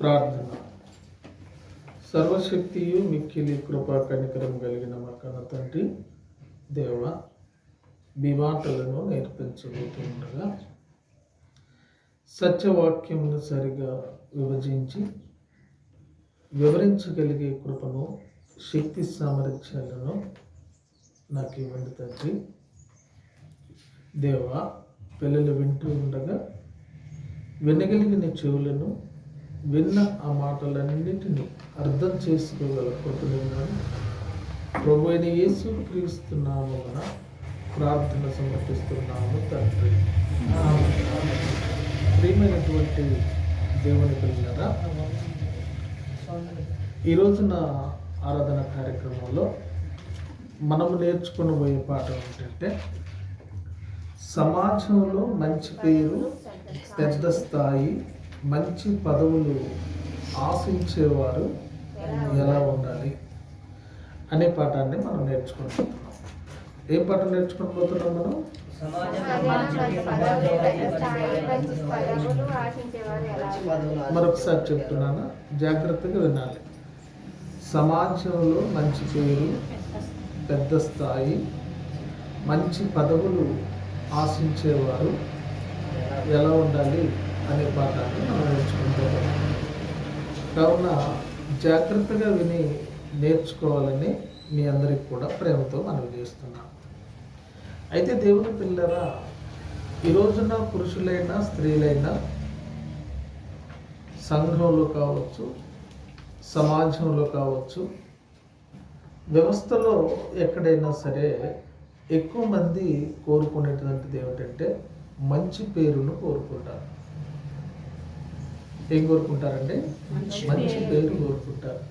ప్రార్థన. సర్వశక్తియు మిక్కిలి కృపా కనికరం కలిగిన మా కన్న తండ్రి దేవ బివాటలను నేర్పించబోతుండగా సత్యవాక్యమును సరిగా విభజించి వివరించగలిగే కృపను శక్తి సామర్థ్యాలను నాకు ఇవ్వండి తండ్రి. దేవ పిల్లలు వింటూ ఉండగా వినగలిగిన చెవులను విన్న ఆ మాటలన్నిటినీ అర్థం చేసుకోగల కృపలున్నాను ప్రభు అయిన యేసు క్రీస్తున్నాము మన ప్రార్థన సమర్పిస్తున్నాము తండ్రి. ప్రియమైనటువంటి దేవుని పిల్లరా ఈరోజున ఆరాధన కార్యక్రమంలో మనము నేర్చుకునబోయే పాఠం ఏంటంటే సమాజంలో మంచి పేరు పెద్ద స్థాయి మంచి పదవులు ఆశించేవారు ఎలా ఉండాలి అనే పాఠాన్ని మనం నేర్చుకుంటున్నాం. ఏ పాఠం నేర్చుకోబోతున్నాం మనం? మరొకసారి చెప్తున్నాను. జాగ్రత్తగా వినాలి. సమాజంలో మంచి పేరు పెద్ద స్థాయి మంచి పదవులు ఆశించేవారు ఎలా ఉండాలి? అనే పాఠాన్ని మనం నేర్చుకుంటాం కావున జాగ్రత్తగా విని నేర్చుకోవాలని మీ అందరికి కూడా ప్రేమతో మనవి చేస్తున్నాం. అయితే దేవుని పిల్లరా ఈ రోజున పురుషులైనా స్త్రీలైనా సంఘంలో కావచ్చు సమాజంలో కావచ్చు వ్యవస్థలో ఎక్కడైనా సరే ఎక్కువ మంది కోరుకునేటువంటిది ఏమిటంటే మంచి పేరును కోరుకుంటారు. ఏం కోరుకుంటారండి? మంచి పేరు కోరుకుంటారు.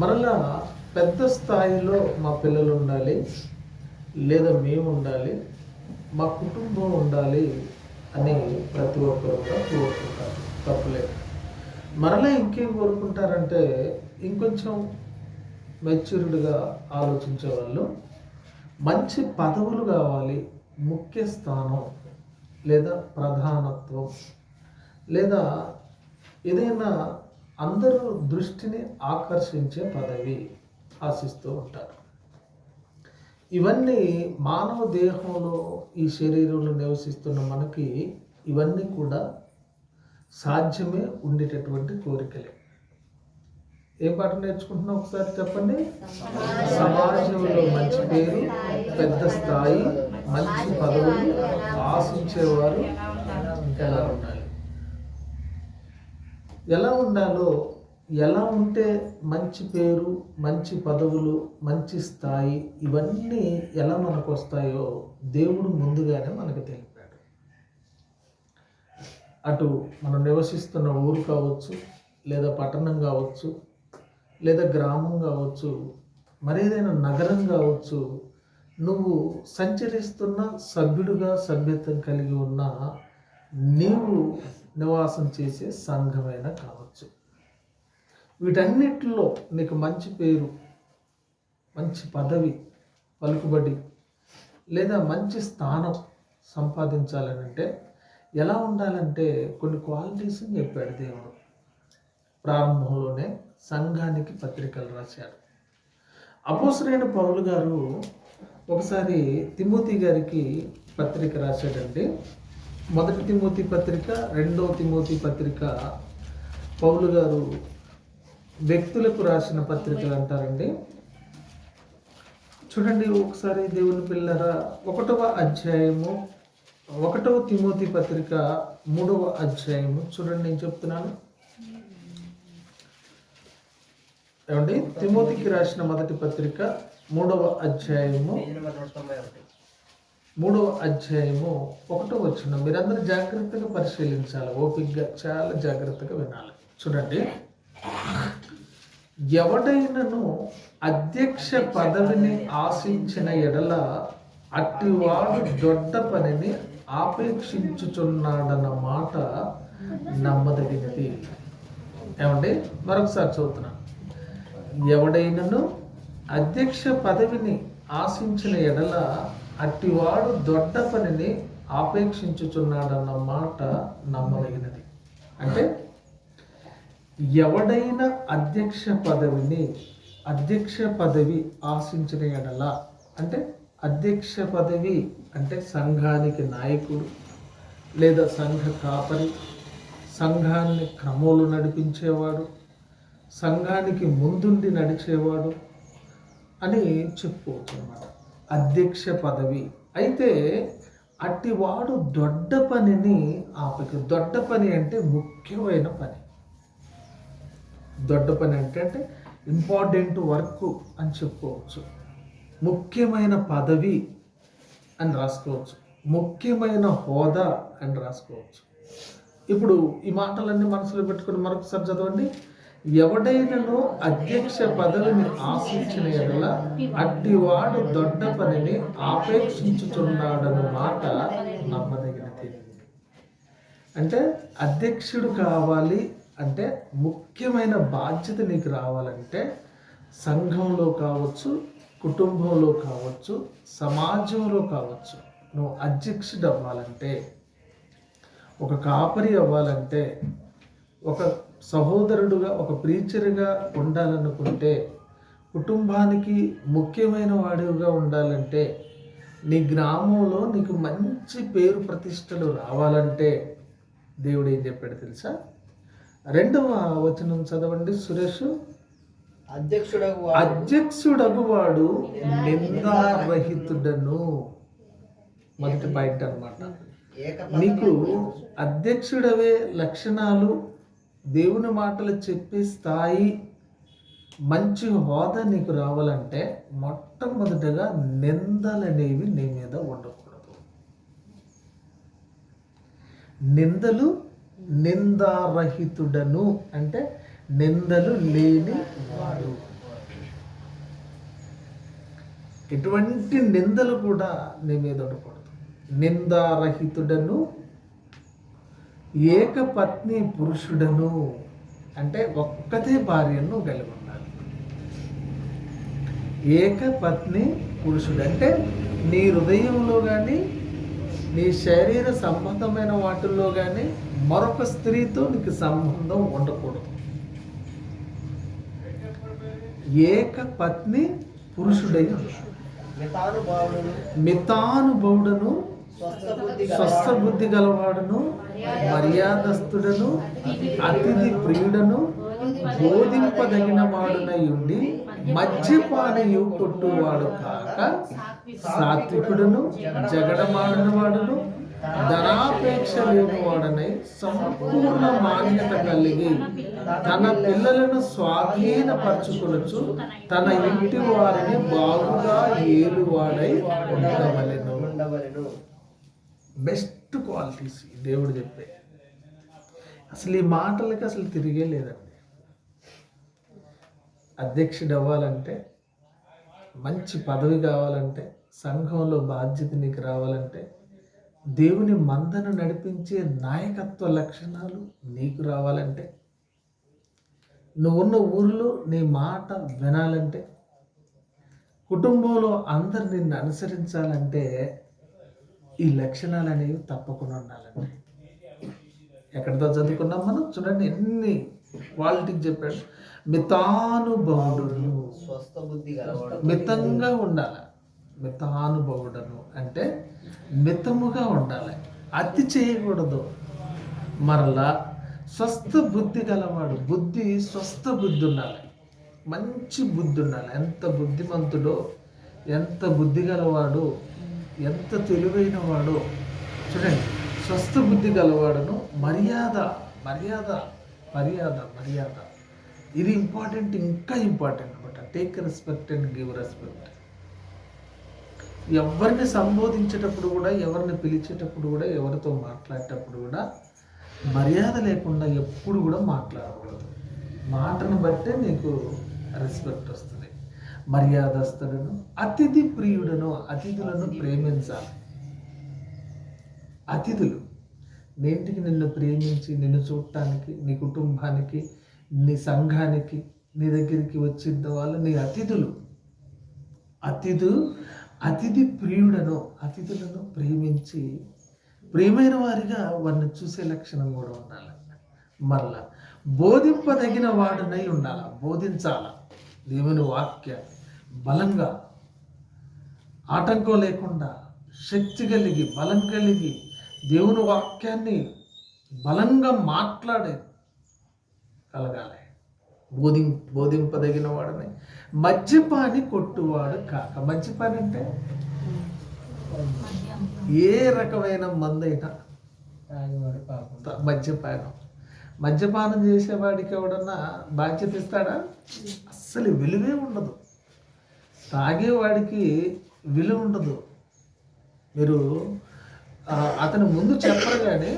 మరలా పెద్ద స్థాయిలో మా పిల్లలు ఉండాలి లేదా మేము ఉండాలి మా కుటుంబం ఉండాలి అని ప్రతి ఒక్కరు కూడా కోరుకుంటారు. తప్పలేదు. మరలా ఇంకేం కోరుకుంటారంటే ఇంకొంచెం మెచ్యూర్డ్గా ఆలోచించే వాళ్ళు మంచి పదవులు కావాలి ముఖ్య స్థానం లేదా ప్రధానత్వం లేదా ఏదైనా అందరూ దృష్టిని ఆకర్షించే పదవి ఆశిస్తూ ఉంటారు. ఇవన్నీ మానవ దేహంలో ఈ శరీరంలో నివసిస్తున్న మనకి ఇవన్నీ కూడా సాధ్యమే ఉండేటటువంటి కోరికలే. ఏ పాట నేర్చుకుంటున్నా ఒకసారి చెప్పండి? సమాజంలో మంచి పేరు పెద్ద స్థాయి మంచి పదవులు ఆశించేవారు ఎలా ఉంటారు? ఎలా ఉండాలో ఎలా ఉంటే మంచి పేరు మంచి పదవులు మంచి స్థాయి ఇవన్నీ ఎలా మనకు వస్తాయో దేవుడు ముందుగానే మనకు తెలిపాడు. అటు మనం నివసిస్తున్న ఊరు కావచ్చు లేదా పట్టణం కావచ్చు లేదా గ్రామం కావచ్చు మరేదైనా నగరం కావచ్చు నువ్వు సంచరిస్తున్న సభ్యుడుగా సభ్యత్వం కలిగి ఉన్న నీవు నివాసం చేసే సంఘమైన కావచ్చు. వీటన్నిటిలో నీకు మంచి పేరు మంచి పదవి పలుకుబడి లేదా మంచి స్థానం సంపాదించాలని అంటే ఎలా ఉండాలంటే కొన్ని క్వాలిటీస్ని చెప్పాడు దేవుడు. ప్రారంభంలోనే సంఘానికి పత్రికలు రాశాడు. అపోసరైన పౌలు గారు ఒకసారి తిమోతి గారికి పత్రిక రాశాడండి. మొదటి తిమోతి పత్రిక రెండవ తిమోతి పత్రిక పౌలు గారు వ్యక్తులకు రాసిన పత్రికలు అంటారండి. చూడండి ఒకసారి దేవుని పిల్లరా ఒకటవ అధ్యాయము ఒకటవ తిమోతి పత్రిక మూడవ అధ్యాయము. చూడండి నేను చెప్తున్నాను. ఏమండి? తిమోతికి రాసిన మొదటి పత్రిక మూడవ అధ్యాయము. మూడవ అధ్యాయము ఒకటో వచ్చిన మీరందరూ జాగ్రత్తగా పరిశీలించాలి. ఓపికగా చాలా జాగ్రత్తగా వినాలి. చూడండి. ఎవడైనను అధ్యక్ష పదవిని ఆశించిన ఎడల అట్టివాడు దొడ్డ పనిని ఆపేక్షించుచున్నాడన్న మాట నమ్మదగినది. ఏమండి? మరొకసారి చదువుతున్నాను ఎవడైనను అధ్యక్ష పదవిని ఆశించిన ఎడల అట్టివాడు దొడ్డ పనిని ఆపేక్షించుచున్నాడన్న మాట నమ్మదగినది. అంటే ఎవడైనా అధ్యక్ష పదవిని అధ్యక్ష పదవి ఆశించిన ఎడల అంటే అధ్యక్ష పదవి అంటే సంఘానికి నాయకుడు లేదా సంఘ కాపరి సంఘాన్ని క్రమంలో నడిపించేవాడు సంఘానికి ముందుండి నడిచేవాడు అని చెప్పుకోవచ్చు అన్నమాట. అధ్యక్ష పదవి. అయితే అట్టివాడు దొడ్డ పనిని ఆపక. దొడ్డ పని అంటే ముఖ్యమైన పని. దొడ్డ పని అంటే అంటే ఇంపార్టెంట్ వర్క్ అని చెప్పుకోవచ్చు. ముఖ్యమైన పదవి అని రాసుకోవచ్చు. ముఖ్యమైన హోదా అని రాసుకోవచ్చు. ఇప్పుడు ఈ మాటలన్నీ మనసులో పెట్టుకుని మరొకసారి చదవండి. ఎవడైనను అధ్యక్ష పదవిని ఆశించిన ఎడల అట్టివాడు దొడ్డ పనిని ఆపేక్షించుతున్నాడన్న మాట నమ్మదగినది. అంటే అధ్యక్షుడు కావాలి అంటే ముఖ్యమైన బాధ్యత నీకు రావాలంటే సంఘంలో కావచ్చు కుటుంబంలో కావచ్చు సమాజంలో కావచ్చు నువ్వు అధ్యక్షుడు అవ్వాలంటే ఒక కాపరి అవ్వాలంటే ఒక సహోదరుడుగా ఒక ప్రీచరుగా ఉండాలనుకుంటే కుటుంబానికి ముఖ్యమైన వాడిగా ఉండాలంటే నీ గ్రామంలో నీకు మంచి పేరు ప్రతిష్టలు రావాలంటే దేవుడు ఏం చెప్పాడు తెలుసా? రెండవ వచనం చదవండి సురేష్. అధ్యక్షుడగు అధ్యక్షుడగువాడు నిందారహితుడను. మొదటి పాయింట్ అన్నమాట. నీకు అధ్యక్షుడవే లక్షణాలు దేవుని మాటలు చెప్పే స్థాయి మంచి హోదా నీకు రావాలంటే మొట్టమొదటగా నిందలనేవి నీ మీద ఉండకూడదు. నిందలు నిందారహితుడను అంటే నిందలు లేని వాడు. ఎటువంటి నిందలు కూడా నీ మీద ఉండకూడదు. నిందారహితుడను ఏకపత్ని పురుషుడను అంటే ఒక్కతే భార్యను కలిగి ఉండాలి ఏకపత్ని పురుషుడు అంటే నీ హృదయంలో కానీ నీ శరీర సంబంధమైన వాటిల్లో కానీ మరొక స్త్రీతో నీకు సంబంధం ఉండకూడదు. ఏకపత్ని పురుషుడై మితానుభవుడను స్వస్థ బుద్ధి గలవాడును మర్యాదస్తుడను అతిథి ప్రియుడను బోధింపదగిన వాడునై ఉండి మద్యపానయు కొట్టువాడు కాక సాత్వికుడును జగడమాడిన వాడును ధనాపేక్ష లేనివాడనై సంపూర్ణ మాన్యత కలిగి తన పిల్లలను స్వాధీనపరచుకొనొచ్చు తన ఇంటి వారిని బాగుగా ఏలువాడై ఉండవలను ఉండవలెను. బెస్ట్ క్వాలిటీస్ దేవుడు చెప్పే. అసలు ఈ మాటలకి అసలు తిరిగే లేదండి. అధ్యక్షుడు అవ్వాలంటే మంచి పదవి కావాలంటే సంఘంలో బాధ్యత నీకు రావాలంటే దేవుని మందను నడిపించే నాయకత్వ లక్షణాలు నీకు రావాలంటే నువ్వున్న ఊరిలో నీ మాట వినాలంటే కుటుంబంలో అందరు నిన్ను అనుసరించాలంటే ఈ లక్షణాలు అనేవి తప్పకుండా ఉండాలండి. ఎక్కడితో చదువుకున్నాం మనం? చూడండి ఎన్ని క్వాలిటీకి చెప్పాడు. మితానుభవుడును. స్వస్థ బుద్ధి మితంగా ఉండాలి. మితానుభవుడను అంటే మితముగా ఉండాలి. అతి చేయకూడదు. మరలా స్వస్థ బుద్ధి గలవాడు. బుద్ధి స్వస్థ బుద్ధి ఉండాలి. మంచి బుద్ధి ఉండాలి. ఎంత బుద్ధిమంతుడో ఎంత బుద్ధి గలవాడు ఎంత తెలివైన వాడో చూడండి స్వస్థ బుద్ధి గలవాడును మర్యాద మర్యాద మర్యాద మర్యాద. ఇది ఇంపార్టెంట్ ఇంకా ఇంపార్టెంట్ అనమాట take respect and give respect ఎవరిని సంబోధించేటప్పుడు కూడా ఎవరిని పిలిచేటప్పుడు కూడా ఎవరితో మాట్లాడేటప్పుడు కూడా మర్యాద లేకుండా ఎప్పుడు కూడా మాట్లాడకూడదు. మాటను బట్టే నీకు రెస్పెక్ట్ వస్తుంది. మర్యాదస్తులను అతిథి ప్రియుడను అతిథులను ప్రేమించాలి. అతిథులు నేంటికి నిన్ను ప్రేమించి నిన్ను చూడటానికి నీ కుటుంబానికి నీ సంఘానికి నీ దగ్గరికి వచ్చిన వాళ్ళు నీ అతిథులు. అతిథు అతిథి ప్రియుడను అతిథులను ప్రేమించి ప్రియమైన వారిగా వారిని చూసే లక్షణం కూడా ఉండాలి. మరలా బోధింపదగిన వాడునై ఉండాలి. బోధించాల. దేవుని వాక్య బలంగా ఆటంకం లేకుండా శక్తి కలిగి బలం కలిగి దేవుని వాక్యాన్ని బలంగా మాట్లాడే కలగాలి. బోధి బోధింపదగిన వాడని మద్యపాని కొట్టువాడు కాక. మద్యపాని అంటే? ఏ రకమైన మందైనా మద్యపానం. మద్యపానం చేసేవాడికి ఎవడన్నా బాధ్యత ఇస్తాడా? అస్సలు విలువే ఉండదు. తాగేవాడికి విలువ ఉండదు. మీరు అతని ముందు చెప్పరు కానీ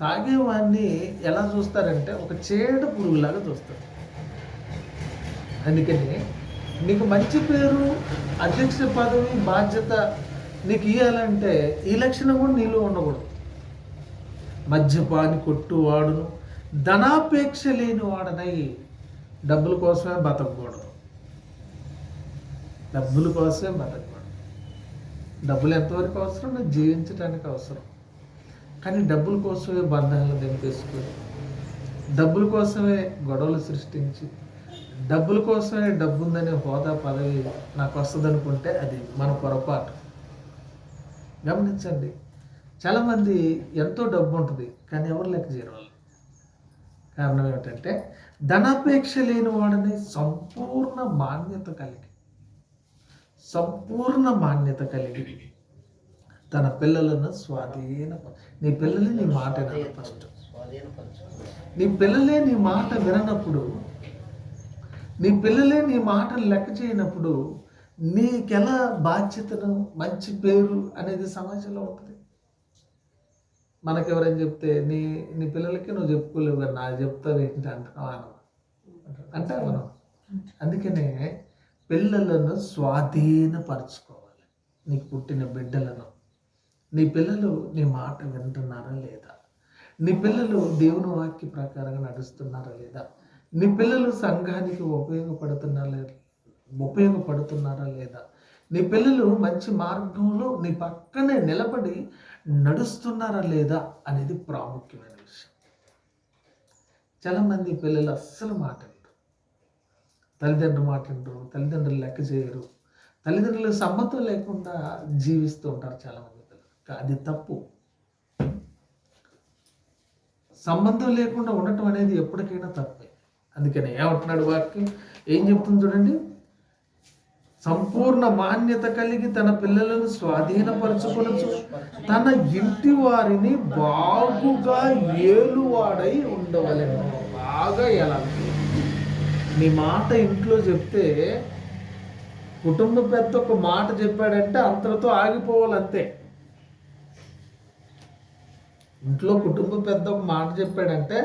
తాగేవాడిని ఎలా చూస్తారంటే ఒక చీడ పురుగులాగా చూస్తారు. అందుకని నీకు మంచి పేరు అధ్యక్ష పదవి బాధ్యత నీకు ఇవ్వాలంటే ఈ లక్షణం కూడా నీలో ఉండకూడదు. మద్యపాని కొట్టువాడును ధనాపేక్ష లేని వాడనై డబ్బుల కోసమే బతకూడదు డబ్బుల కోసమే బతకూడదు డబ్బులు ఎంతవరకు అవసరం? జీవించడానికి అవసరం. కానీ డబ్బుల కోసమే బంధాలను తెంపేసుకొని డబ్బుల కోసమే గొడవలు సృష్టించి డబ్బుల కోసమే డబ్బు ఉందనే హోదా పదవి నాకు వస్తుందనుకుంటే అది మన పొరపాటు. గమనించండి చాలామంది ఎంతో డబ్బు ఉంటుంది కానీ ఎవరు లెక్క చేయడం వాళ్ళు కారణం ఏమిటంటే ధనాపేక్ష లేని వాడిని సంపూర్ణ మాన్యత కలిగి సంపూర్ణ మాన్యత కలిగి తన పిల్లలను స్వాధీన నీ పిల్లలే నీ మాట ఫస్ట్ నీ పిల్లలే నీ మాట విననప్పుడు నీ పిల్లలే నీ మాటలు లెక్క చేయనప్పుడు నీకెలా బాధ్యతను మంచి పేరు అనేది సమాజంలో ఉంటుంది. మనకెవరైనా చెప్తే నీ నీ పిల్లలకి నువ్వు చెప్పుకోలేవు కానీ నాకు చెప్తావు ఏంటి? అంటున్నావు అంటే అంటారు మనం. అందుకనే పిల్లలను స్వాధీనపరచుకోవాలి నీకు పుట్టిన బిడ్డలను. నీ పిల్లలు నీ మాట వింటున్నారా లేదా? నీ పిల్లలు దేవుని వాక్య ప్రకారంగా నడుస్తున్నారా లేదా? నీ పిల్లలు సంఘానికి ఉపయోగపడుతున్నారా లేదా? ఉపయోగపడుతున్నారా లేదా? నీ పిల్లలు మంచి మార్గంలో నీ పక్కనే నిలబడి నడుస్తున్నారా లేదా అనేది ప్రాముఖ్యమైన విషయం. చాలామంది పిల్లలు అస్సలు మాట తల్లిదండ్రులు మాట్లాడరు తల్లిదండ్రులు లెక్క చేయరు. తల్లిదండ్రులు సమ్మతం లేకుండా జీవిస్తూ ఉంటారు చాలామంది పిల్లలు. అది తప్పు. సంబంధం లేకుండా ఉండటం అనేది ఎప్పటికైనా తప్పే. అందుకని ఏమంటున్నాడు వాక్యం? ఏం చెప్తుంది చూడండి? సంపూర్ణ మాన్యత కలిగి తన పిల్లలను స్వాధీనపరచుకొనచ్చు తన ఇంటి వారిని బాగుగా ఏలువాడై ఉండవలెను. బాగా ఎలా నీ మాట ఇంట్లో చెప్తే కుటుంబ పెద్ద ఒక మాట చెప్పాడంటే అంతటితో ఆగిపోవాలి అంతే. ఇంట్లో కుటుంబ పెద్ద ఒక మాట చెప్పాడంటే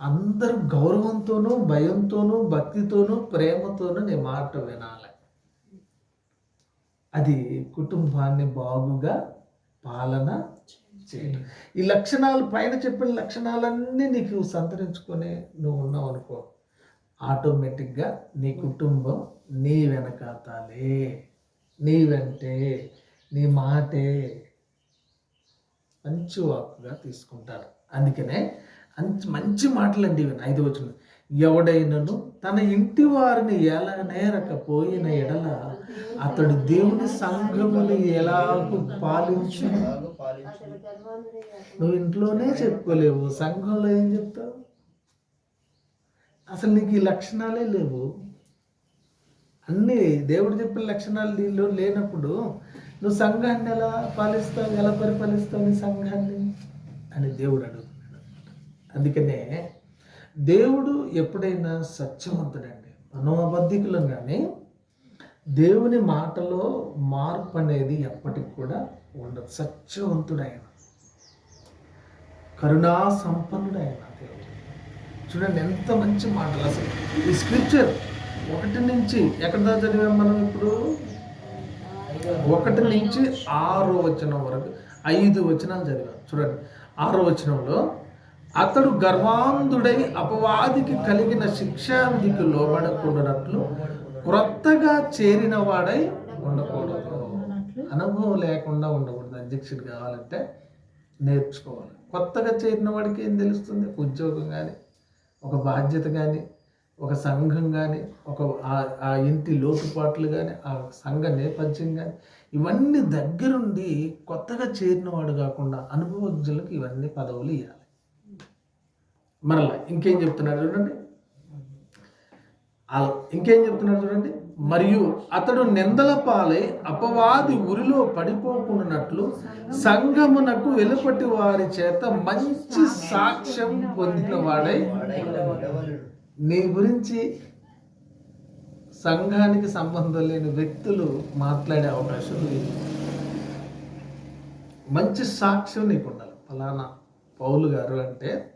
అందరూ గౌరవంతోనూ భయంతోనూ భక్తితోనూ ప్రేమతోనూ నీ మాట వినాలి. అది కుటుంబాన్ని బాగుగా పాలన చేయడం. ఈ లక్షణాలు పైన చెప్పిన లక్షణాలన్నీ నీకు సంతరించుకొని నువ్వు ఉన్నావు అనుకో ఆటోమేటిక్గా నీ కుటుంబం నీ వెనకాతాలే. నీ వెంటే నీ మాటే మంచి వాక్కుగా తీసుకుంటారు. అందుకనే మంచి మంచి మాటలండి ఇవి. ఐదు వచ్చిన ఎవడైనను తన ఇంటి వారిని ఎలా నేరకపోయిన ఎడల అతడు దేవుని ఎలాగూ పాలించు బాగా పాలించు నువ్వు ఇంట్లోనే చెప్పుకోలేవు. సంఘంలో ఏం చెప్తావు? అసలు నీకు ఈ లక్షణాలే లేవు. అన్నీ దేవుడు చెప్పిన లక్షణాలు నీలో లేనప్పుడు నువ్వు సంఘాన్ని ఎలా పాలిస్తావు ఎలా పరిపాలిస్తావు నీ సంఘాన్ని అని దేవుడు అడుగుతున్నాడు. అందుకనే దేవుడు ఎప్పుడైనా సత్యవంతుడండి. మనం కానీ దేవుని మాటలో మార్పు అనేది ఎప్పటికి కూడా ఉండదు. సత్యవంతుడైన కరుణా సంపన్నుడైన దేవుడు. చూడండి ఎంత మంచి మాటలు అసలు. ఈ స్క్రిప్చర్ ఒకటి నుంచి ఎక్కడ దాకా చదివాం మనం ఇప్పుడు? ఒకటి నుంచి ఆరో వచనం వరకు ఐదు వచనాలు చదివాం. చూడండి ఆరో వచనంలో అతడు గర్వాంధుడై అపవాదికి కలిగిన శిక్షావిధికి లోబడకూడనట్లు క్రొత్తగా చేరిన వాడై ఉండకూడదు. అనుభవం లేకుండా ఉండకూడదు. అధ్యక్షుడు కావాలంటే నేర్చుకోవాలి. కొత్తగా చేరిన వాడికి ఏం తెలుస్తుంది? ఉద్యోగం కానీ ఒక బాధ్యత కానీ ఒక సంఘం కానీ ఒక ఆ- ఆ ఇంటి లోటుపాట్లు కానీ ఆ సంఘ నేపథ్యం కానీ ఇవన్నీ దగ్గరుండి కొత్తగా చేరినవాడు కాకుండా అనుభవజ్ఞులకు ఇవన్నీ పదవులు ఇవ్వాలి మరలా ఇంకేం చెప్తున్నాడు చూడండి. ఇంకేం చెప్తున్నాడు చూడండి. మరియు అతడు నిందల పాలై అపవాది ఉరిలో పడిపోకున్నట్లు సంఘమునకు వెలుపటి వారి చేత మంచి సాక్ష్యం పొందిన వాడై నీ గురించి సంఘానికి సంబంధం లేని వ్యక్తులు మాట్లాడే అవకాశం లేదు. మంచి సాక్ష్యం నీకు ఉండాలి ఫలానా పౌలు గారు అంటే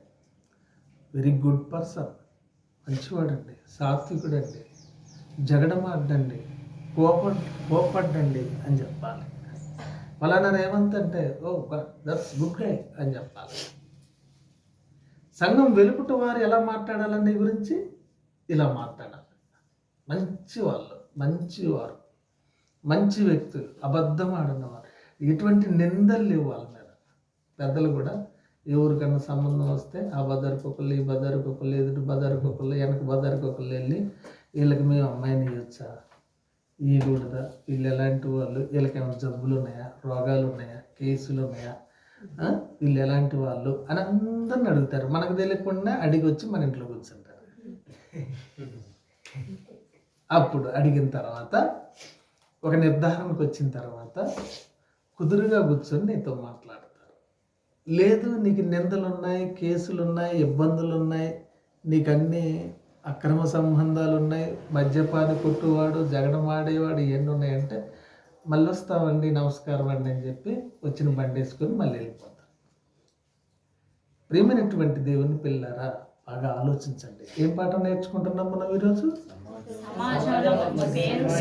వెరీ గుడ్ పర్సన్. మంచివాడండి. సాత్వికుడండి. జగడమాడండి కోప కోపడ్డండి అని చెప్పాలి. ఫలానా రేవంత్ అంటే ఓ దట్స్ గుడ్ గై అని చెప్పాలి. సంఘం వెలుపుట వారు ఎలా మాట్లాడాలని గురించి? ఇలా మాట్లాడాలి. మంచి వాళ్ళు మంచివారు మంచి వ్యక్తులు అబద్ధం ఆడినవారు. ఎటువంటి నిందలు లేవు వాళ్ళ మీద. పెద్దలు కూడా ఎవరికన్నా సంబంధం వస్తే ఆ బదరికొకళ్ళు ఈ బదరికొకళ్ళు ఎదుటి బదరికొకళ్ళు వెనక బదరికొకళ్ళు వెళ్ళి వీళ్ళకి మేము అమ్మాయిని ఇవ్వచ్చా ఇవ్వకూడదా వీళ్ళు ఎలాంటి వాళ్ళు? వీళ్ళకి ఏమైనా జబ్బులు ఉన్నాయా రోగాలు ఉన్నాయా కేసులు ఉన్నాయా వీళ్ళు ఎలాంటి వాళ్ళు? అని అందరిని అడుగుతారు. మనకు తెలియకుండా అడిగి వచ్చి మన ఇంట్లో కూర్చుంటారు. అప్పుడు అడిగిన తర్వాత ఒక నిర్ధారణకు వచ్చిన తర్వాత కుదురుగా కూర్చొని నీతో మాట్లాడతారు. లేదు నీకు నిందలు ఉన్నాయి కేసులు ఉన్నాయి ఇబ్బందులు ఉన్నాయి నీకు అన్నీ అక్రమ సంబంధాలు ఉన్నాయి మద్యపాని కొట్టువాడు జగడమాడేవాడు ఇవన్నీ ఉన్నాయంటే మళ్ళీ వస్తామండి నమస్కారం అండి అని చెప్పి వచ్చిన బండి వేసుకొని మళ్ళీ వెళ్ళిపోతారు. ప్రేమైనటువంటి దేవుని పిల్లారా బాగా ఆలోచించండి. ఏం పాఠం నేర్చుకుంటున్నాం మనం ఈరోజు?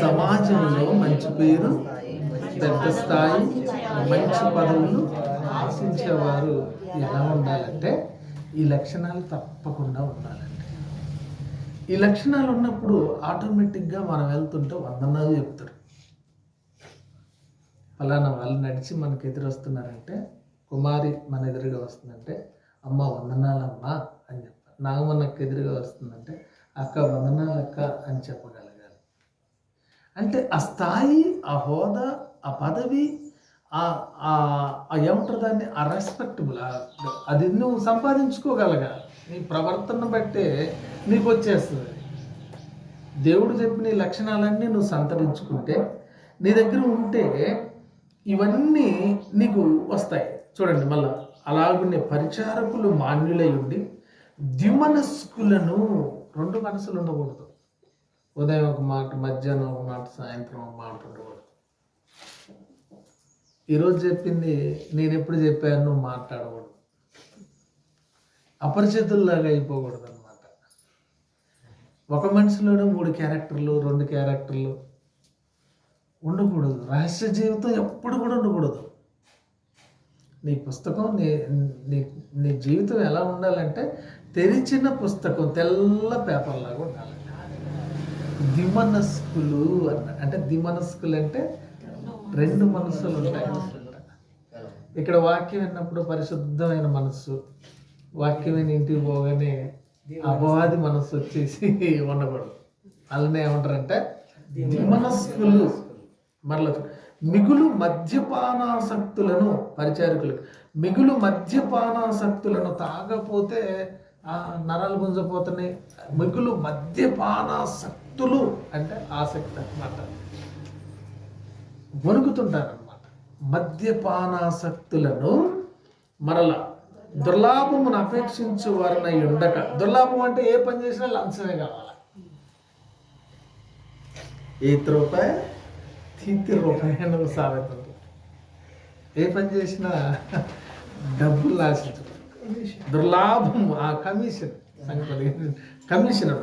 సమాజంలో మంచి పేరు పెద్ద స్థాయి మంచి పదవులు ఆశించేవారు ఎలా ఉండాలంటే ఈ లక్షణాలు తప్పకుండా ఉండాలండి. ఈ లక్షణాలు ఉన్నప్పుడు ఆటోమేటిక్గా మనం వెళ్తుంటే వందనాలు చెప్తారు. ఫలానా వాళ్ళు నడిచి మనకు ఎదురొస్తున్నారంటే కుమారి మన ఎదురుగా వస్తుందంటే అమ్మ వందనాలమ్మా అని చెప్పాలి నాగమన్నకు ఎదురుగా వస్తుందంటే అక్క వందనాలక్క అని చెప్పగలగాలి. అంటే ఆ స్థాయి ఆ హోదా ఆ పదవి ఆ ఆ- ఆ ఏమంటారు దాన్ని? ఆ రెస్పెక్టబుల్ అది నువ్వు సంపాదించుకోగలగాలి నీ ప్రవర్తన బట్టే నీకు వచ్చేస్తుంది దేవుడు చెప్పిన లక్షణాలన్నీ నువ్వు సంతరించుకుంటే నీ దగ్గర ఉంటే ఇవన్నీ నీకు వస్తాయి. చూడండి మళ్ళా అలాగునే పరిచారకులు మాన్యులై ఉండి ద్విమనస్కులను రెండు మనసులు ఉండకూడదు. ఉదయం ఒక మాట మధ్యాహ్నం ఒక మాట సాయంత్రం ఒక మాట ఉండకూడదు. ఈరోజు చెప్పింది నేను ఎప్పుడు చెప్పాను నువ్వు మాట్లాడకూడదు. అపరిచితుల్లాగా అయిపోకూడదు ఒక మనిషిలోనే మూడు క్యారెక్టర్లు రెండు క్యారెక్టర్లు ఉండకూడదు. రహస్య జీవితం ఎప్పుడు కూడా ఉండకూడదు. నీ పుస్తకం నీ నీ నీ జీవితం ఎలా ఉండాలంటే తెరిచిన పుస్తకం తెల్ల పేపర్ లాగా ఉండాలి. దిమనస్కులు అన్న అంటే దిమనస్కులు అంటే రెండు మనసులు ఉంటాయి. ఇక్కడ వాక్యం విన్నప్పుడు పరిశుద్ధమైన మనస్సు వాక్యం విని ఇంటికి పోగానే అపవాది మనస్సు వచ్చేసి ఉండకూడదు. అలానే ఏమంటారంటే దిమనస్కులు మరల మిగులు మద్యపానాసక్తులను పరిచారకులు. మిగులు మద్యపానాసక్తులను తాగపోతే ఆ నరాలు గుంజపోతున్నాయి. మిగులు మద్యపానాసక్తులు అంటే ఆసక్తి అన్నమాట. వణుకుతుంటారనమాట మద్యపానాసక్తులను మరల దుర్లాభమును అపేక్షించు వారిన ఉండక దుర్లాభం అంటే ఏ పని చేసినా లంచమే కావాలి. ఈత రూపాయి? తీతి రూపాయ సామెత ఏ పని చేసినా డబ్బులు ఆశించు దుర్లాభం ఆ కమిషన్ సంగతి కమిషన్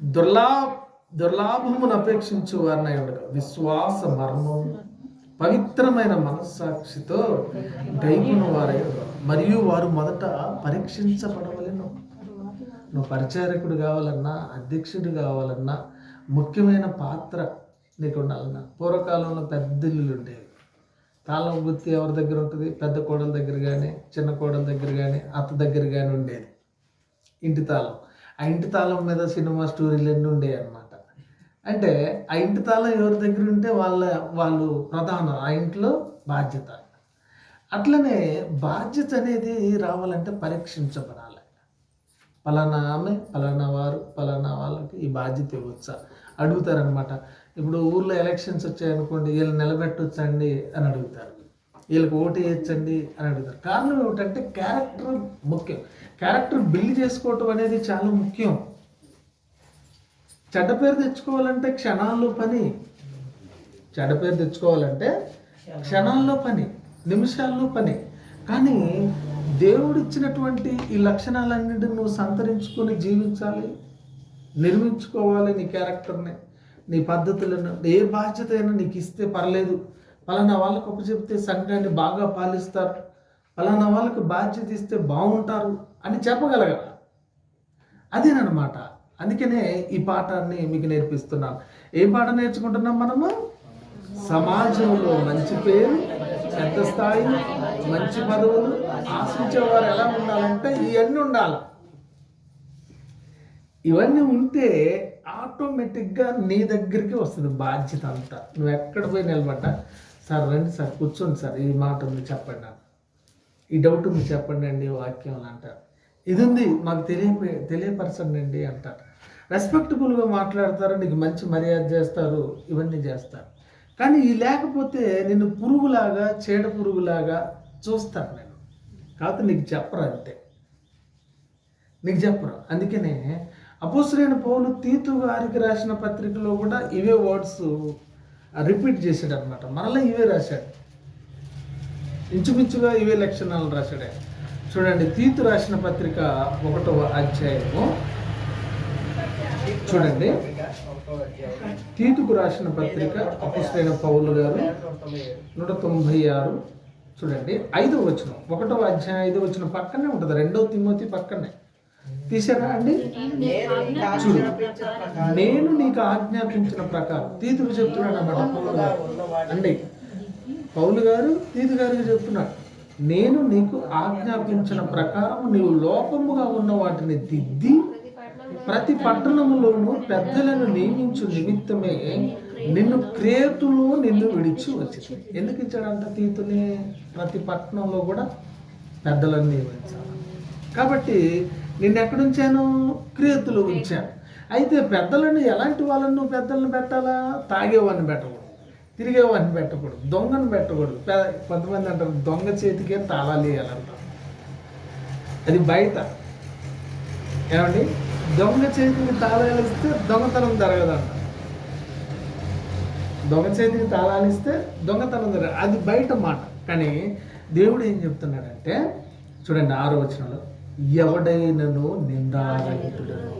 దుర్లా దుర్లాభమును అపేక్షించు వారిని ఉండక విశ్వాస మర్మం పవిత్రమైన మనస్సాక్షితో దైవుని వారై మరియు వారు మొదట పరీక్షించబడవలను. నువ్వు పరిచారకుడు కావాలన్నా అధ్యక్షుడు కావాలన్నా ముఖ్యమైన పాత్ర నీకు ఉండాలన్నా. పూర్వకాలంలో పెద్ద ఇల్లులు ఉండేవి. తాళం గుర్తి ఎవరి దగ్గర ఉంటుంది? పెద్ద కోడల దగ్గర కానీ చిన్న కోడల దగ్గర కానీ అత్త దగ్గర కానీ ఉండేది. ఇంటి తాళం. ఆ ఇంటి తాళం మీద సినిమా స్టోరీలు ఎన్ని ఉండేవి అనమాట అంటే ఆ ఇంటి తాళం ఎవరి దగ్గర ఉంటే వాళ్ళ వాళ్ళు ప్రధానం ఆ ఇంట్లో బాధ్యత. అట్లనే బాధ్యత అనేది రావాలంటే పరీక్షించబడాలి పలానా ఆమె పలానా వారు పలానా వాళ్ళకి ఈ బాధ్యత ఇవ్వచ్చా? అడుగుతారనమాట ఇప్పుడు ఊర్లో ఎలక్షన్స్ వచ్చాయనుకోండి వీళ్ళు నిలబెట్టొచ్చండి అని అడుగుతారు. వీళ్ళకి ఓటు వేయచ్చండి అని అడుగుతారు. కారణం ఏమిటంటే క్యారెక్టర్ ముఖ్యం. క్యారెక్టర్ బిల్డ్ చేసుకోవటం అనేది చాలా ముఖ్యం. చెడ్డ పేరు తెచ్చుకోవాలంటే క్షణాల్లో పని. చెడ్డ పేరు తెచ్చుకోవాలంటే క్షణాల్లో పని. నిమిషాల్లో పని. కానీ దేవుడిచ్చినటువంటి ఈ లక్షణాలన్నింటిని నువ్వు సంతరించుకొని జీవించాలి నిర్మించుకోవాలి నీ క్యారెక్టర్ని నీ పద్ధతులను ఏ బాధ్యత అయినా నీకు ఇస్తే పర్లేదు. పలానా వాళ్ళకు ఒక చెప్తే సంఘాన్ని బాగా పాలిస్తారు. పలానా వాళ్ళకి బాధ్యత ఇస్తే బాగుంటారు అని చెప్పగలగాలి అదేనమాట అందుకనే ఈ పాఠాన్ని మీకు నేర్పిస్తున్నాను. ఏ పాట నేర్చుకుంటున్నాం మనము? సమాజంలో మంచి పేరు పెద్ద స్థాయి మంచి పదవులు ఆశించేవారు ఎలా ఉండాలంటే ఇవన్నీ ఉండాలి. ఇవన్నీ ఉంటే ఆటోమేటిక్గా నీ దగ్గరికి వస్తుంది బాధ్యత అంతా. నువ్వు ఎక్కడ పోయి నిలబడ్డా? సార్ రండి సార్ కూర్చోండి సార్ ఈ మాట ఉంది చెప్పండి నాకు ఈ డౌట్ ఉంది చెప్పండి అండి వాక్యం అంటారు. ఇది ఉంది మాకు తెలియ తెలియపరచండి అండి అంటారు. రెస్పెక్టబుల్గా మాట్లాడతారు నీకు మంచి మర్యాద చేస్తారు ఇవన్నీ చేస్తారు. కానీ ఇది లేకపోతే నిన్ను పురుగులాగా చేడ పురుగులాగా చూస్తాను నేను. కాకపోతే నీకు చెప్పరు అంతే. నీకు చెప్పరు. అందుకనే అపోసరైన పౌలు తీతు గారికి రాసిన పత్రికలో కూడా ఇవే వర్డ్స్ రిపీట్ చేశాడు అనమాట మరలా ఇవే రాశాడు. ఇంచుమించుగా ఇవే లక్షణాలు రాశాడే. చూడండి తీతు రాసిన పత్రిక ఒకటవ అధ్యాయము. చూడండి. తీతుకు రాసిన పత్రిక అపోసరైన పౌలు గారు నూట తొంభై ఆరు. చూడండి ఐదో వచనం. ఒకటో అధ్యాయం ఐదో వచనం పక్కనే ఉంటుంది. రెండో తిమ్మతి పక్కనే. తీసారా అండి? నేను నీకు చూడు. ఆజ్ఞాపించిన ప్రకారం నేను నీకు ఆజ్ఞాపించిన ప్రకారం తీతుకు చెప్తున్నాడు అన్నమాట పౌలు గారు. అండి పౌలు గారు తీతు గారికి చెప్తున్నాడు నేను నీకు ఆజ్ఞాపించిన ప్రకారం నీవు లోపముగా ఉన్న వాటిని దిద్ది ప్రతి పట్టణములోను పెద్దలను నియమించు నిమిత్తమే నిన్ను క్రేతులు నిన్ను విడిచి వచ్చింది. ఎందుకు ఇచ్చాడంట తీతుని? ప్రతి పట్టణంలో కూడా పెద్దలను నియమించాలి. కాబట్టి నిన్ను ఎక్కడ ఉంచాను? ఉంచాను. అయితే పెద్దలను ఎలాంటి వాళ్ళను నువ్వు పెద్దలను పెట్టాలా? తాగేవాడిని పెట్టకూడదు. తిరిగేవాడిని పెట్టకూడదు. దొంగను పెట్టకూడదు. పెద్ద కొంతమంది అంటారు దొంగ చేతికే తాళాలు వేయాలంటారు. అది బయట. ఏమండి? దొంగ చేతికి తాళాలు ఇస్తే దొంగతనం జరగదంట. దొంగ చేతికి తాళాలు ఇస్తే దొంగతనం జరగదు అది బయట మాట. కానీ దేవుడు ఏం చెప్తున్నాడంటే చూడండి ఆరో వచనంలో ఎవడైనను నిందారహితుడను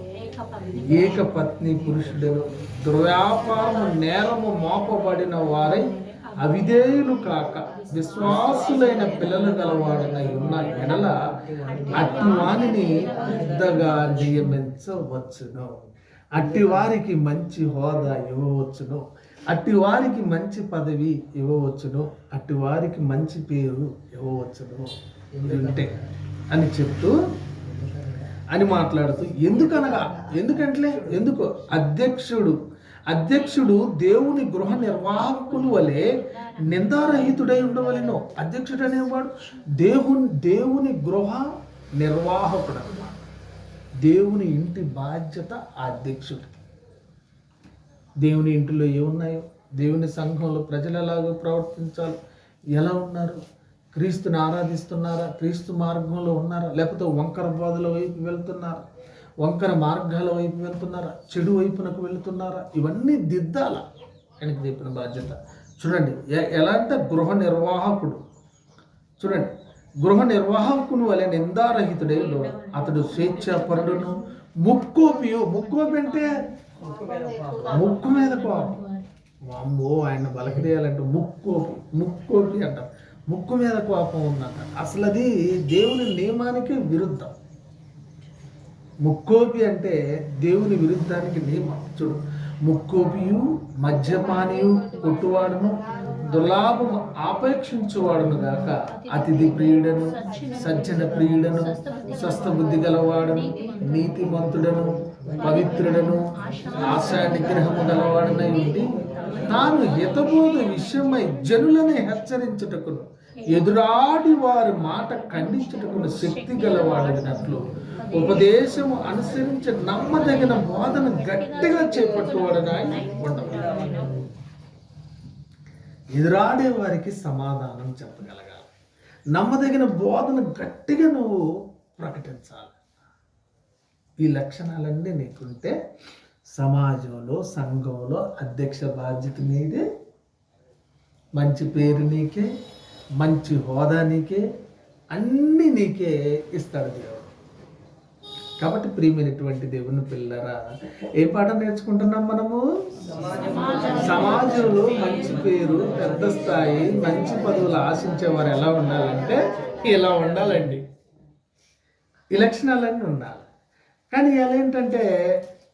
ఏకపత్ని పురుషుడను దుర్వ్యాపారము నేరము మోపబడిన వారై అవిధేయులు కాక విశ్వాసులైన పిల్లలు గలవాడనై ఉన్న ఎడల అట్టి వానిని పెద్దగా నియమించవచ్చును. అట్టి వారికి మంచి హోదా ఇవ్వవచ్చును. అట్టి వారికి మంచి పదవి ఇవ్వవచ్చును. అట్టి వారికి మంచి పేరు ఇవ్వవచ్చును. ఉంటే అని చెప్తూ అని మాట్లాడుతూ ఎందుకనగా? ఎందుకంటే ఎందుకు? అధ్యక్షుడు అధ్యక్షుడు దేవుని గృహ నిర్వాహకులు వలె నిందారహితుడై ఉండవలెనో. అధ్యక్షుడు అనేవాడు దేవుని దేవుని గృహ నిర్వాహకుడు అనమాట దేవుని ఇంటి బాధ్యత అధ్యక్షుడు. దేవుని ఇంటిలో ఏమున్నాయో దేవుని సంఘంలో ప్రజలు ఎలాగో ప్రవర్తించాలి ఎలా ఉన్నారు క్రీస్తుని ఆరాధిస్తున్నారా క్రీస్తు మార్గంలో ఉన్నారా లేకపోతే వంకర బోధల వైపు వెళ్తున్నారా? వంకర మార్గాల వైపు వెళ్తున్నారా? చెడు వైపునకు వెళుతున్నారా? ఇవన్నీ దిద్దాల. ఆయనకి చెప్పిన బాధ్యత. చూడండి ఎలా అంటే గృహ నిర్వాహకుడు? చూడండి గృహ నిర్వాహకుని వలె నిందారహితుడే అతడు స్వేచ్ఛాపరుడును. ముక్కోపియు ముక్కోపి అంటే? ముక్కు మీద కోపం. అమ్మో ఆయన బలకరియాలంటే ముక్కోపి ముక్కోపి అంటారు. ముక్కు మీద కోపం ఉందంట. అసలు అది దేవుని నియమానికి విరుద్ధం. ముక్కోపి అంటే దేవుని విరుద్ధానికి నియమం చూడు. ముక్కోపియు మద్యపానియు కొట్టువాడును దుర్లాభము ఆపేక్షించువాడును గాక. అతిథి ప్రియుడను సజ్జన ప్రియుడను స్వస్థ బుద్ధి గలవాడను నీతిమంతుడను పవిత్రుడను ఆశా నిగ్రహము గలవాడనై ఉండి తాను హితబోధ విషయమై జనులను హెచ్చరించుటకును. ఎదురాడి వారి మాట ఖండించుటకును శక్తి గలవాడగినట్లు. ఉపదేశము అనుసరించి నమ్మదగిన బోధన గట్టిగా చేపట్టువాడని ఉండవాలి ఎదురాడే వారికి సమాధానం చెప్పగలగాలి. నమ్మదగిన బోధన గట్టిగా నువ్వు ప్రకటించాలి. ఈ లక్షణాలన్నీ నీకుంటే సమాజంలో సంఘంలో అధ్యక్ష బాధ్యత నీదే. మంచి పేరు నీకే. మంచి హోదా నీకే అన్నీ నీకే ఇస్తాడు దేవుడు. కాబట్టి ప్రియమైనటువంటి దేవుని పిల్లరా ఏ పాఠం నేర్చుకుంటున్నాం మనము? సమాజంలో మంచి పేరు పెద్ద స్థాయి మంచి పదవులు ఆశించేవారు ఎలా ఉండాలంటే ఇలా ఉండాలండి. ఈ లక్షణాలన్నీ ఉండాలి. కానీ ఇలా ఏంటంటే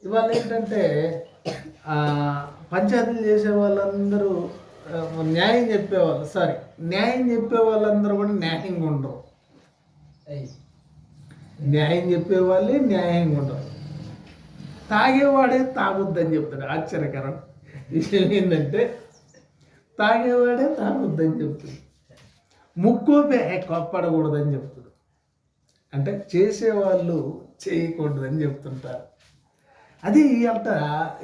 ఇవాళ ఏంటంటే పంచాయతీలు చేసే వాళ్ళందరూ న్యాయం చెప్పేవాళ్ళు సారీ న్యాయం చెప్పే వాళ్ళందరూ కూడా న్యాయంగా ఉండరు. న్యాయం చెప్పేవాళ్ళే న్యాయంగా ఉండరు. తాగేవాడే తాగొద్దని చెప్తాడు. ఆశ్చర్యకరం. విషయం ఏంటంటే తాగేవాడే తాగొద్దని చెప్తాడు. ముక్కోపే కొప్పడకూడదని చెప్తాడు. అంటే చేసేవాళ్ళు చేయకూడదని చెప్తుంటారు. అది అంట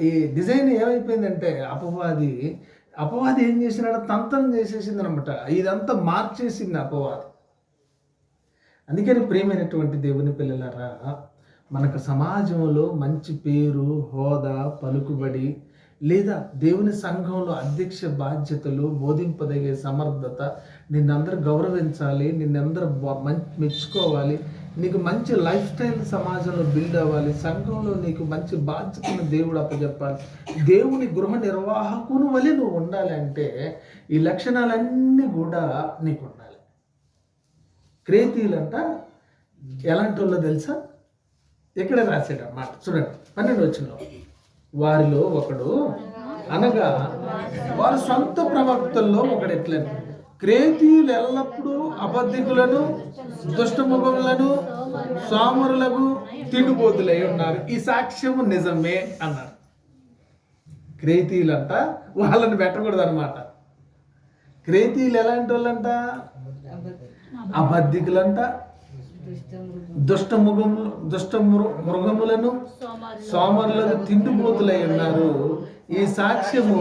ఈ డిజైన్ ఏమైపోయిందంటే అపవాది అపవాది ఏం చేసినాడు? తంతం చేసేసింది అనమాట ఇదంతా మార్చేసింది అపవాది. అందుకని ప్రేమైనటువంటి దేవుని పిల్లలారా మనకు సమాజంలో మంచి పేరు హోదా పలుకుబడి లేదా దేవుని సంఘంలో అధ్యక్ష బాధ్యతలు బోధింపదగే సమర్థత నిన్నందరూ గౌరవించాలి నిన్నందరూ మెచ్చుకోవాలి నీకు మంచి లైఫ్ స్టైల్ సమాజంలో బిల్డ్ అవ్వాలి. సంఘంలో నీకు మంచి బాధ్యతను దేవుడు అప్పచెప్పాలి దేవుని గృహ నిర్వాహకుని వలె నువ్వు ఉండాలి అంటే ఈ లక్షణాలన్నీ కూడా నీకు ఉండాలి. క్రేతీలంట ఎలాంటి వాళ్ళో తెలుసా? ఎక్కడ రాశాడు అన్నమాట చూడండి పన్నెండు వచ్చిన వారిలో ఒకడు అనగా వారి సొంత ప్రవక్తల్లో ఒకడు ఎట్లంటే క్రేతీయులు ఎల్లప్పుడూ అబద్ధికులను దుష్టముఖములను సోమరులకు తిండిపోతులై ఉన్నారు. ఈ సాక్ష్యము నిజమే అన్నారు. క్రేతీయులంట వాళ్ళని పెట్టకూడదు అనమాట క్రేతీయులు ఎలాంటి వాళ్ళంట? అబద్ధికులంట దుష్ట మృగములు దుష్ట మృగములను సోమరులకు తిండిపోతులై ఉన్నారు. ఈ సాక్ష్యము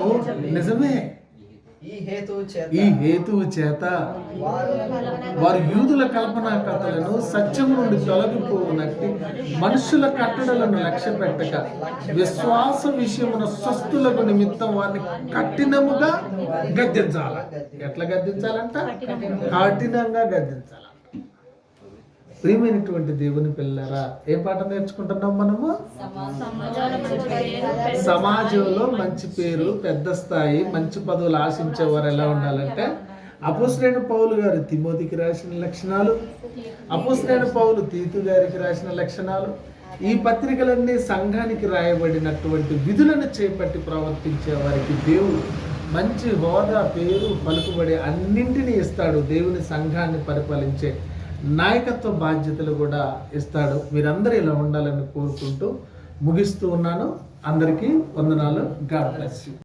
నిజమే. ఈ హేతువు చేత ఈ హేతువు చేత వారు యూదుల కల్పనా కథలను సత్యం నుండి తొలగిపోవునట్టి మనుషుల కట్టడలను లక్ష్య పెట్టక విశ్వాస విషయమున స్వస్థులకు నిమిత్తం వారిని కఠినముగా గద్దించాల. ఎట్లా గద్దించాలంట? కఠినంగా. గద్దించాలంట ప్రియమైనటువంటి దేవుని పిల్లరా ఏ పాఠం నేర్చుకుంటున్నాం మనము? సమాజంలో మంచి పేరు పెద్ద స్థాయి మంచి పదవులు ఆశించేవారు ఎలా ఉండాలంటే అపోసరైన పౌలు గారు తిమోతికి రాసిన లక్షణాలు అపోసరైన పౌలు తీతు గారికి రాసిన లక్షణాలు ఈ పత్రికలన్నీ సంఘానికి రాయబడినటువంటి విధులను చేపట్టి ప్రవర్తించే వారికి దేవుడు మంచి హోదా పేరు పలుకుబడి అన్నింటినీ ఇస్తాడు. దేవుని సంఘాన్ని పరిపాలించే నాయకత్వ బాధ్యతలు కూడా ఇస్తాడు. మీరందరూ ఇలా ఉండాలని కోరుకుంటూ ముగిస్తూ ఉన్నాను. అందరికీ వందనాలు. God bless you.